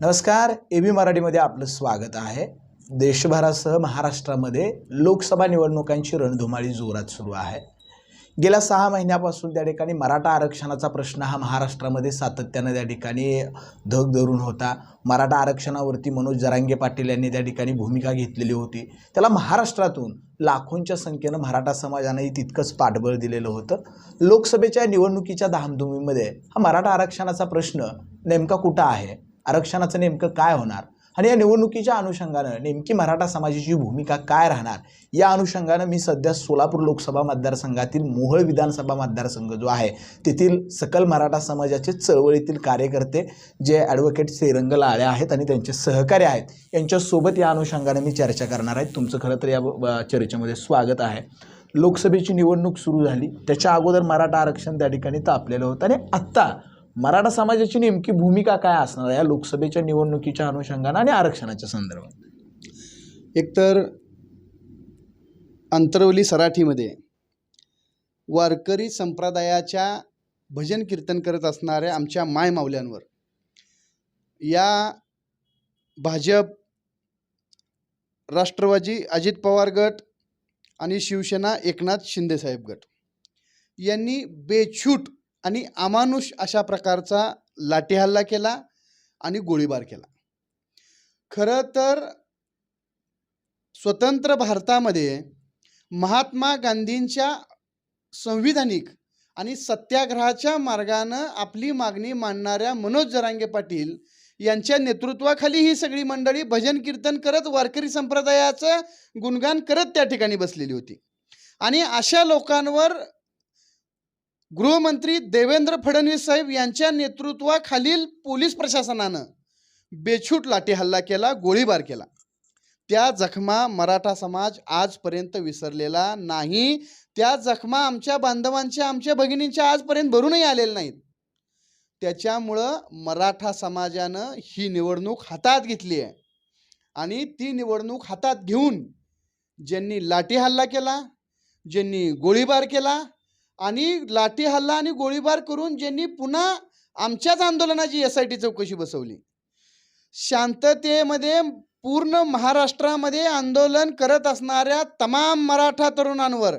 नमस्कार A B मराठीमध्ये आपलं स्वागत आहे. देशभरासह महाराष्ट्रामध्ये लोकसभा निवडणुकांची रणधुमाळी जोरात सुरू आहे. गेल्या सहा महिन्यापासून त्या ठिकाणी मराठा आरक्षणाचा प्रश्न हा महाराष्ट्रामध्ये सातत्यानं त्या ठिकाणी धग धरून होता. मराठा आरक्षणावरती मनोज जरांगे पाटील यांनी त्या ठिकाणी भूमिका घेतलेली होती. त्याला महाराष्ट्रातून लाखोंच्या संख्येनं मराठा समाजानंही तितकंच पाठबळ दिलेलं होतं. लोकसभेच्या निवडणुकीच्या धामधुमीमध्ये हा मराठा आरक्षणाचा प्रश्न नेमका कुठं आहे? आरक्षणाचं नेमकं काय होणार? आणि या निवडणुकीच्या अनुषंगानं नेमकी मराठा समाजाची भूमिका काय राहणार? या अनुषंगानं मी सध्या सोलापूर लोकसभा मतदारसंघातील मोहोळ विधानसभा मतदारसंघ जो आहे तेथील सकल मराठा समाजाचे चळवळीतील कार्यकर्ते जे ॲडव्होकेट श्रीरंग लाळे आहेत आणि त्यांचे सहकारी आहेत यांच्यासोबत या अनुषंगानं मी चर्चा करणार आहे. तुमचं खरं तर या चर्चेमध्ये स्वागत आहे. लोकसभेची निवडणूक सुरू झाली. त्याच्या अगोदर मराठा आरक्षण त्या ठिकाणी तापलेलं होतं आणि आत्ता मराठा समाजाची नेमकी भूमिका काय असणार या लोकसभेच्या निवडणुकीच्या अनुषंगानं आणि आरक्षणाच्या संदर्भात? एकतर अंतरवली सराठीमध्ये वारकरी संप्रदायाच्या भजन कीर्तन करत असणाऱ्या आमच्या मायमाऊल्यांवर या भाजप राष्ट्रवादी अजित पवार गट आणि शिवसेना एकनाथ शिंदेसाहेब गट यांनी बेछूट आणि अमानुष अशा प्रकारचा लाठीहल्ला केला आणि गोळीबार केला. खरं तर स्वतंत्र भारतामध्ये महात्मा गांधींच्या संविधानिक आणि सत्याग्रहाच्या मार्गानं आपली मागणी मांडणाऱ्या मनोज जरांगे पाटील यांच्या नेतृत्वाखाली ही सगळी मंडळी भजन कीर्तन करत वारकरी संप्रदायाचं गुणगान करत त्या ठिकाणी बसलेली होती. आणि अशा लोकांवर गृहमंत्री देवेंद्र फडणवीस साहेब यांच्या नेतृत्वाखालील पोलीस प्रशासनानं बेछूट लाठी हल्ला केला गोळीबार केला. त्या जखमा मराठा समाज आजपर्यंत विसरलेला नाही. त्या जखमा आमच्या बांधवांच्या आमच्या भगिनींच्या आजपर्यंत भरूनही आलेल्या नाहीत. त्याच्यामुळं मराठा समाजानं ही निवडणूक हातात घेतली आहे. आणि ती निवडणूक हातात घेऊन ज्यांनी लाठी हल्ला केला ज्यांनी गोळीबार केला आणि लाठी हल्ला आणि गोळीबार करून ज्यांनी पुन्हा आमच्याच आंदोलनाची एस आय टी चौकशी बसवली. शांततेमध्ये पूर्ण महाराष्ट्रामध्ये आंदोलन करत असणाऱ्या तमाम मराठा तरुणांवर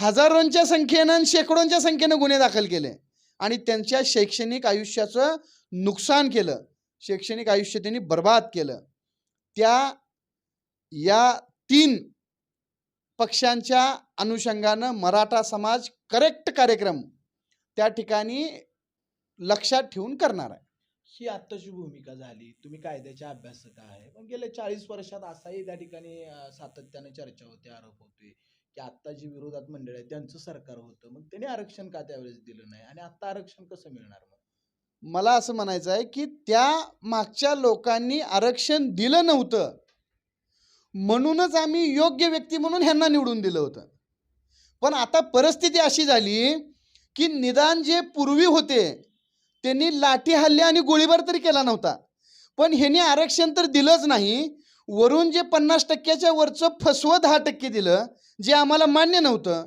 हजारोंच्या संख्येनं शेकडोंच्या संख्येनं गुन्हे दाखल केले आणि त्यांच्या शैक्षणिक आयुष्याचं नुकसान केलं. शैक्षणिक आयुष्य त्यांनी बर्बाद केलं. त्या या तीन पक्षांच्या अनुषंगानं मराठा समाज करेक्ट कार्यक्रम त्या ठिकाणी लक्षात ठेवून करणार आहे. ही आत्ताची भूमिका झाली. तुम्ही कायद्याचे अभ्यासक आहे. पण गेल्या चाळीस वर्षात असाही त्या ठिकाणी सातत्यानं चर्चा होते आरोप होते की आत्ता जी विरोधात मंडळ आहे त्यांचं सरकार होतं. मग त्यांनी आरक्षण का त्यावेळेस दिलं नाही? आणि आत्ता आरक्षण कसं मिळणार मग? मला असं म्हणायचं आहे की त्या मागच्या लोकांनी आरक्षण दिलं नव्हतं. म्हणूनच आम्ही योग्य व्यक्ती म्हणून ह्यांना निवडून दिलं होतं. पण आता परिस्थिती अशी झाली की निदान जे पूर्वी होते त्यांनी लाठी हल्ले आणि गोळीबार तरी केला नव्हता. पण ह्यांनी आरक्षण तर दिलंच नाही. वरून जे पन्नास टक्क्याच्या वरचं फसवं दहा टक्के दिलं जे आम्हाला मान्य नव्हतं.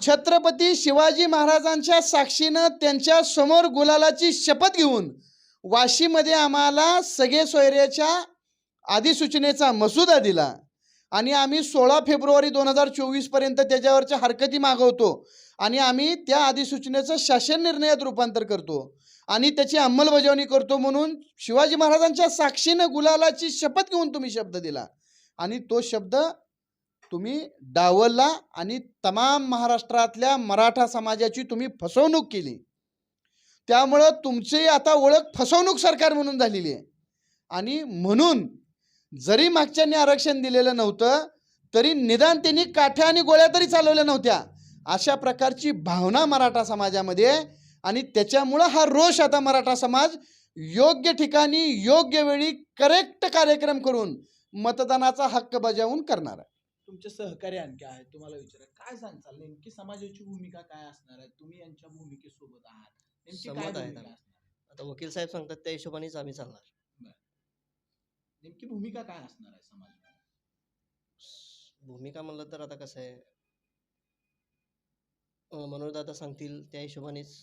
छत्रपती शिवाजी महाराजांच्या साक्षीनं त्यांच्यासमोर गुलालाची शपथ घेऊन वाशीमध्ये आम्हाला सगळे सोयऱ्याच्या अधिसूचनेचा मसुदा दिला. आणि आम्ही सोळा फेब्रुवारी दोन हजार चोवीसपर्यंत त्याच्यावरच्या हरकती मागवतो. आणि आम्ही त्या अधिसूचनेचं शासन निर्णयात रूपांतर करतो. आणि त्याची अंमलबजावणी करतो म्हणून शिवाजी महाराजांच्या साक्षीनं गुलालाची शपथ घेऊन तुम्ही शब्द दिला. आणि तो शब्द तुम्ही डावलला आणि तमाम महाराष्ट्रातल्या मराठा समाजाची तुम्ही फसवणूक केली. त्यामुळं तुमची आता ओळख फसवणूक सरकार म्हणून झालेली आहे. आणि म्हणून जरी मागच्यांनी आरक्षण दिलेलं नव्हतं तरी निदान त्यांनी काठ्या आणि गोळ्या तरी चालवल्या नव्हत्या. अशा प्रकारची भावना मराठा समाजामध्ये आहे आणि त्याच्यामुळं हा रोष आता मराठा समाज योग्य ठिकाणी योग्य वेळी करेक्ट कार्यक्रम करून मतदानाचा हक्क बजावून करणार आहे. तुमचे सहकारी आणखी आहेत तुम्हाला विचारा काय सांगताल? नेमकी समाजाची भूमिका काय असणार आहे? तुम्ही यांच्या भूमिकेसोबत आहात नेमकी काय आहे भूमिका. असणार आता वकील साहेब सांगतात त्या हिशोबानेच आम्ही चालणार नेमकी भूमिका काय असणार आहे समाज भूमिका म्हणलं तर आता कसं आहे अं, मनोज दादा सांगतील त्या हिशोबानेच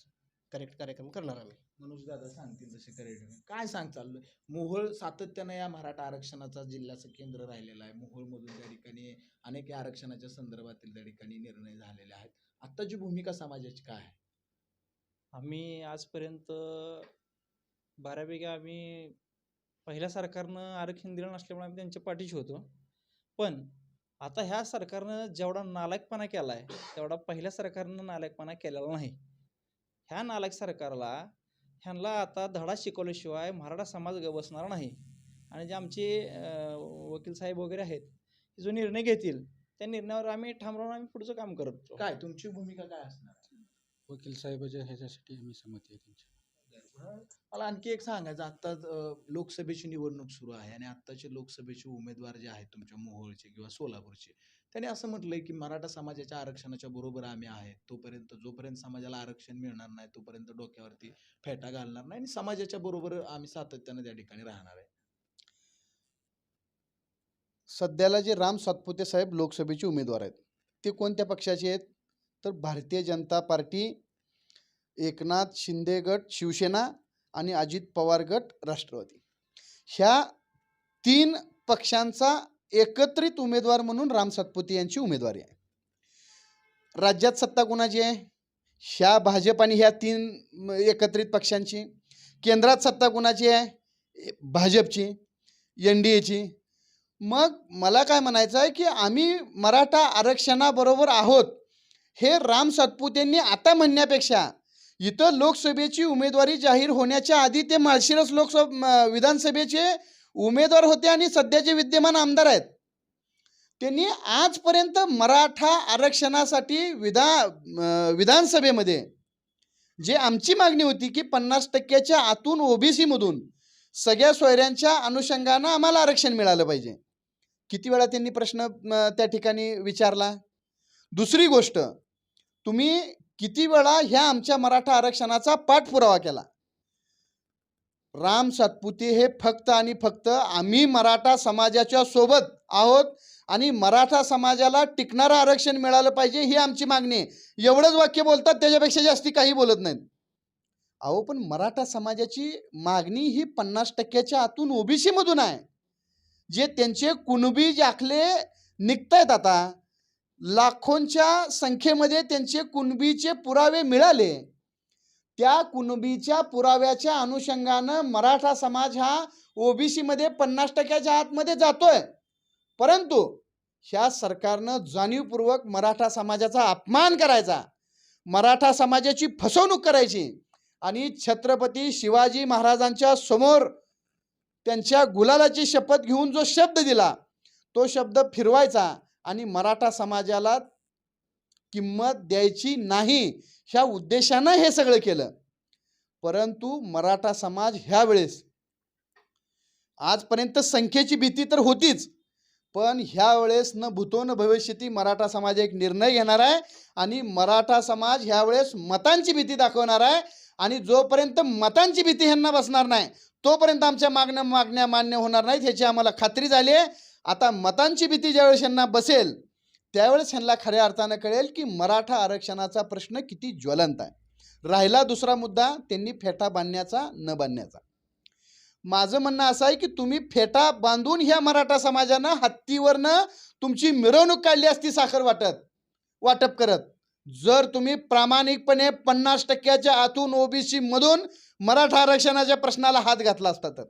करेक्ट कार्यक्रम करणार आम्ही. मनोज दादा सांगतील तसे करेक्ट काय सांग चाललंय? मोहोळ सातत्यानं या मराठा आरक्षणाचा जिल्ह्याचं केंद्र राहिलेलं आहे. मोहोळमधून त्या ठिकाणी अनेक या आरक्षणाच्या संदर्भातील त्या ठिकाणी निर्णय झालेले आहेत. आत्ताची भूमिका समाजाची काय आहे? आम्ही आजपर्यंत बऱ्यापैकी आम्ही पहिल्या सरकारनं आरक्षण दिलं नसल्यामुळे आम्ही त्यांच्या पाठीशी होतो. पण आता ह्या सरकारनं जेवढा नालायकपणा केला आहे तेवढा पहिल्या सरकारनं नालायकपणा केलेला नाही. ह्या नालायक सरकारला ह्यांना आता धडा शिकवल्याशिवाय मराठा समाज ग बसणार नाही. आणि जे आमचे वकील साहेब वगैरे आहेत ते जो निर्णय घेतील त्या निर्णयावर आम्ही ठाम राहून आम्ही पुढचं काम करतो काय तुमची भूमिका काय असणार? वकील साहेबाच्या ह्याच्यासाठी आम्ही सहमती आहे त्यांची. मला आणखी एक सांगायचं आता लोकसभेची निवडणूक सुरू आहे आणि आत्ताचे लोकसभेचे उमेदवार जे आहेत तुमच्या मोहोळचे किंवा सोलापूरचे त्यांनी असं म्हटलंय की मराठा समाजाच्या आरक्षणाच्या बरोबर आम्ही आहे तोपर्यंत जोपर्यंत समाजाला आरक्षण मिळणार नाही तोपर्यंत डोक्यावरती फेटा घालणार नाही आणि समाजाच्या बरोबर आम्ही सातत्यानं त्या ठिकाणी राहणार आहे. सध्याला जे राम सातपुते साहेब लोकसभेचे उमेदवार आहेत ते कोणत्या पक्षाचे आहेत? तर भारतीय जनता पार्टी एकनाथ शिंदे गट शिवसेना आणि अजित पवार गट राष्ट्रवादी. ह्या तीन पक्षांचा एकत्रित उमेदवार म्हणून राम सातपुते यांची उमेदवारी आहे. राज्यात सत्ता कोणाची आहे? ह्या भाजप आणि ह्या तीन एकत्रित पक्षांची. केंद्रात सत्ता कोणाची आहे? भाजपची एन डी एची. मग मला काय म्हणायचं आहे की आम्ही मराठा आरक्षणाबरोबर आहोत हे राम सातपुतेंनी आता म्हणण्यापेक्षा इथं लोकसभेची उमेदवारी जाहीर होण्याच्या आधी ते माळशिरस लोकसभा विधानसभेचे उमेदवार होते आणि सध्याचे विद्यमान आमदार आहेत. त्यांनी आजपर्यंत मराठा आरक्षणासाठी विधा विधानसभेमध्ये जे आमची मागणी होती की पन्नास टक्क्याच्या आतून ओबीसीमधून सगळ्या सोयऱ्यांच्या अनुषंगानं आम्हाला आरक्षण मिळालं पाहिजे. किती वेळा त्यांनी प्रश्न त्या ठिकाणी विचारला? दुसरी गोष्ट तुम्ही किती वेळा ह्या आमच्या मराठा आरक्षणाचा पाठपुरावा केला? राम सातपुते हे फक्त आणि फक्त आम्ही मराठा समाजाच्या सोबत आहोत आणि मराठा समाजाला टिकणारं आरक्षण मिळालं पाहिजे ही आमची मागणी आहे. एवढंच वाक्य बोलतात त्याच्यापेक्षा जास्ती काही बोलत नाहीत. अहो पण मराठा समाजाची मागणी ही पन्नास टक्क्याच्या आतून ओबीसीमधून आहे. जे त्यांचे कुणबी निघत निघतायत आता लाखोंच्या संख्येमध्ये त्यांचे कुणबीचे पुरावे मिळाले. त्या कुणबीच्या पुराव्याच्या अनुषंगानं मराठा समाज हा ओबीसीमध्ये पन्नास टक्क्याच्या आतमध्ये जातोय. परंतु ह्या सरकारनं जाणीवपूर्वक मराठा समाजाचा अपमान करायचा. मराठा समाजाची फसवणूक करायची. आणि छत्रपती शिवाजी महाराजांच्या समोर त्यांच्या गुलालाची शपथ घेऊन जो शब्द दिला तो शब्द फिरवायचा. आणि मराठा समाजाला किंमत द्यायची नाही ह्या उद्देशानं हे सगळं केलं. परंतु मराठा समाज ह्या वेळेस आजपर्यंत संख्येची भीती तर होतीच पण ह्या वेळेस न भूतो न भविष्यती मराठा समाज एक निर्णय घेणार आहे आणि मराठा समाज ह्या वेळेस मतांची भीती दाखवणार आहे आणि जोपर्यंत मतांची भीती ह्यांना बसणार नाही तोपर्यंत आमच्या मागण्या मागण्या मान्य होणार नाहीत ह्याची आम्हाला खात्री झाली आहे. आता मतांची भीती ज्यावेळेस ह्यांना बसेल त्यावेळेस यांना खऱ्या अर्थानं कळेल की मराठा आरक्षणाचा प्रश्न किती ज्वलंत आहे. राहिला दुसरा मुद्दा त्यांनी फेटा बांधण्याचा न बांधण्याचा. माझं म्हणणं असं आहे की तुम्ही फेटा बांधून ह्या मराठा समाजानं हत्तीवरनं तुमची मिरवणूक काढली असती साखर वाटत वाटप करत. जर तुम्ही प्रामाणिकपणे पन्नास टक्क्याच्या आतून ओबीसी मधून मराठा आरक्षणाच्या प्रश्नाला हात घातला असता तर.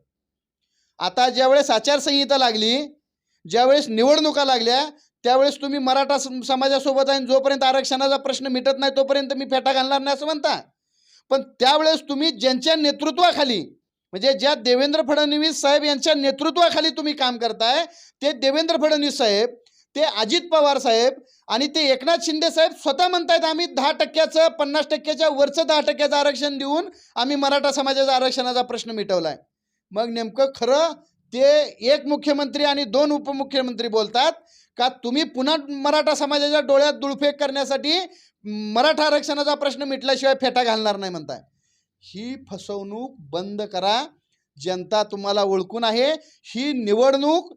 आता ज्यावेळेस आचारसंहिता लागली ज्यावेळेस निवडणुका लागल्या त्यावेळेस तुम्ही मराठा समाजासोबत आहे आणि जोपर्यंत आरक्षणाचा प्रश्न मिटत नाही तोपर्यंत मी फेटा घालणार नाही असं म्हणता. पण त्यावेळेस तुम्ही ज्यांच्या नेतृत्वाखाली म्हणजे ज्या देवेंद्र फडणवीस साहेब यांच्या नेतृत्वाखाली तुम्ही काम करताय ते देवेंद्र फडणवीस साहेब ते अजित पवार साहेब आणि ते एकनाथ शिंदे साहेब स्वतः म्हणतायत आम्ही दहा टक्क्याचं पन्नास टक्क्याच्या वरचं दहा टक्क्याचं आरक्षण देऊन आम्ही मराठा समाजाचा आरक्षणाचा प्रश्न मिटवलाय. मग नेमकं खरं ते एक मुख्यमंत्री आणि दोन उपमुख्यमंत्री बोलतात का तुम्ही पुन्हा मराठा समाजाच्या डोळ्यात दुळफेक करण्यासाठी मराठा आरक्षणाचा प्रश्न मिटल्याशिवाय फेटा घालणार नाही म्हणताय. ही फसवणूक बंद करा. जनता तुम्हाला ओळखून आहे. ही निवडणूक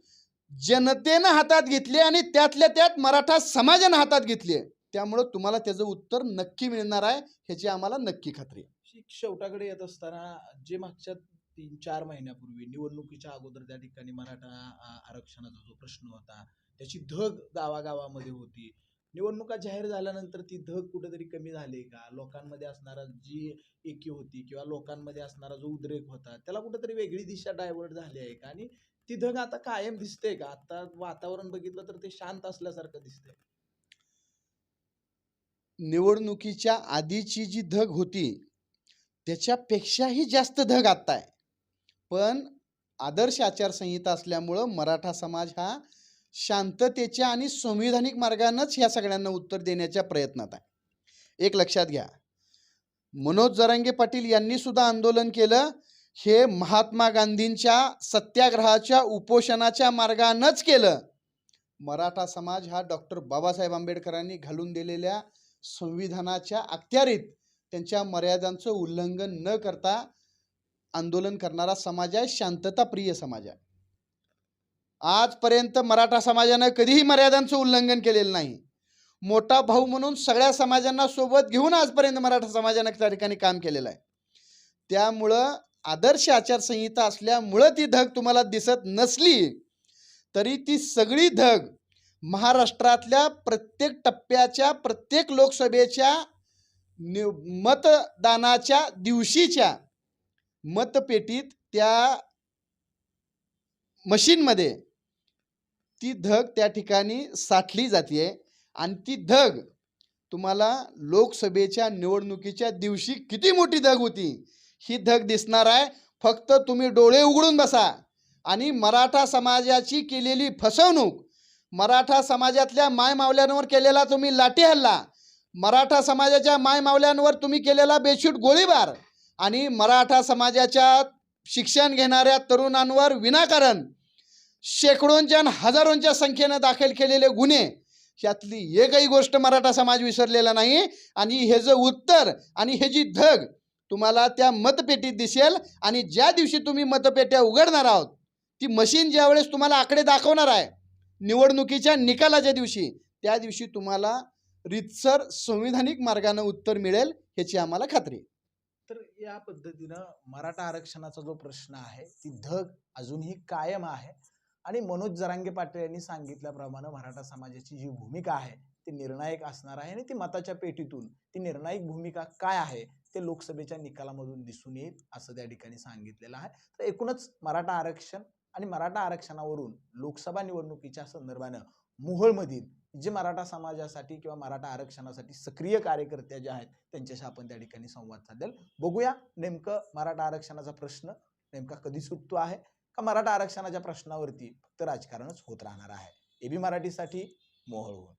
जनतेनं हातात घेतली आणि त्यातल्या त्यात मराठा समाजानं हातात घेतली आहे. त्यामुळं तुम्हाला त्याचं उत्तर नक्की मिळणार आहे ह्याची आम्हाला नक्की खात्री आहे. शेवटाकडे येत असताना जे मागच्या तीन चार महिन्यापूर्वी निवडणुकीच्या अगोदर त्या ठिकाणी मराठा आरक्षणाचा जो प्रश्न होता त्याची धग गावागावामध्ये होती. निवडणुका जाहीर झाल्यानंतर ती धग कुठेतरी कमी झाली का? लोकांमध्ये असणारा जी एकी होती किंवा लोकांमध्ये असणारा जो उद्रेक होता त्याला कुठेतरी वेगळी दिशा डायव्हर्ट झाली आहे का? आणि ती धग आता कायम दिसते का? आता वातावरण बघितलं तर ते शांत असल्यासारखं दिसतंय. निवडणुकीच्या आधीची जी धग होती त्याच्यापेक्षाही जास्त धग आत्ता आहे. पण आदर्श आचारसंहिता असल्यामुळं मराठा समाज हा शांततेच्या आणि संविधानिक मार्गानंच ह्या सगळ्यांना उत्तर देण्याच्या प्रयत्नात आहे. एक लक्षात घ्या. मनोज जरांगे पाटील यांनी सुद्धा आंदोलन केलं. हे महात्मा गांधींच्या सत्याग्रहाच्या उपोषणाच्या मार्गानंच केलं. मराठा समाज हा डॉक्टर बाबासाहेब आंबेडकरांनी घालून दिलेल्या संविधानाच्या अखत्यारीत त्यांच्या मर्यादांचं उल्लंघन न करता आंदोलन करणारा समाज आहे शांतताप्रिय समाज आहे. आजपर्यंत मराठा समाजानं कधीही मर्यादांचं उल्लंघन केलेलं नाही. मोठा भाऊ म्हणून सगळ्या समाजांना सोबत घेऊन आजपर्यंत मराठा समाजानं त्या ठिकाणी काम केलेलं आहे. त्यामुळं आदर्श आचारसंहिता असल्यामुळं ती धग तुम्हाला दिसत नसली तरी ती सगळी धग महाराष्ट्रातल्या प्रत्येक टप्प्याच्या प्रत्येक लोकसभेच्या नि मतदानाच्या दिवशीच्या मतपेटीत त्या मशीनमध्ये ती धग त्या ठिकाणी साठली जाते आणि ती धग तुम्हाला लोकसभेच्या निवडणुकीच्या दिवशी किती मोठी धग होती? ही धग दिसणार आहे. फक्त तुम्ही डोळे उघडून बसा आणि मराठा समाजाची केलेली फसवणूक मराठा समाजातल्या मायमावल्यांवर केलेला तुम्ही लाठी हल्ला मराठा समाजाच्या मायमावल्यांवर तुम्ही केलेला बेशूट गोळीबार आणि मराठा समाजाच्या शिक्षण घेणाऱ्या तरुणांवर विनाकारण शेकडोंच्या आणि हजारोंच्या संख्येनं दाखल केलेले गुन्हे यातली एकही गोष्ट मराठा समाज विसरलेला नाही आणि हे जे उत्तर आणि हे जी धग तुम्हाला त्या मतपेटीत दिसेल आणि ज्या दिवशी तुम्ही मतपेट्या उघडणार आहोत ती मशीन ज्यावेळेस तुम्हाला आकडे दाखवणार आहे निवडणुकीच्या निकालाच्या दिवशी त्या दिवशी तुम्हाला रितसर संविधानिक मार्गानं उत्तर मिळेल ह्याची आम्हाला खात्री आहे. तर या पद्धतीनं मराठा आरक्षणाचा जो प्रश्न आहे ती धग अजूनही कायम आहे. आणि मनोज जरांगे पाटील यांनी सांगितल्याप्रमाणे मराठा समाजाची जी भूमिका आहे ती निर्णायक असणार आहे आणि ती मताच्या पेटीतून ती निर्णायक भूमिका काय आहे ते लोकसभेच्या निकालामधून दिसून येईल असं त्या ठिकाणी सांगितलेलं आहे. तर एकूणच मराठा आरक्षण आणि मराठा आरक्षणावरून लोकसभा निवडणुकीच्या संदर्भानं मोहोळमधील जे मराठा समाजासाठी किंवा मराठा आरक्षणासाठी सक्रिय कार्यकर्त्या ज्या आहेत त्यांच्याशी आपण त्या ठिकाणी संवाद साधेल. बघूया नेमकं मराठा आरक्षणाचा प्रश्न नेमका कधी सुटतो आहे का मराठा आरक्षणाच्या प्रश्नावरती फक्त राजकारणच होत राहणार आहे? एबी मराठीसाठी मोहोळहून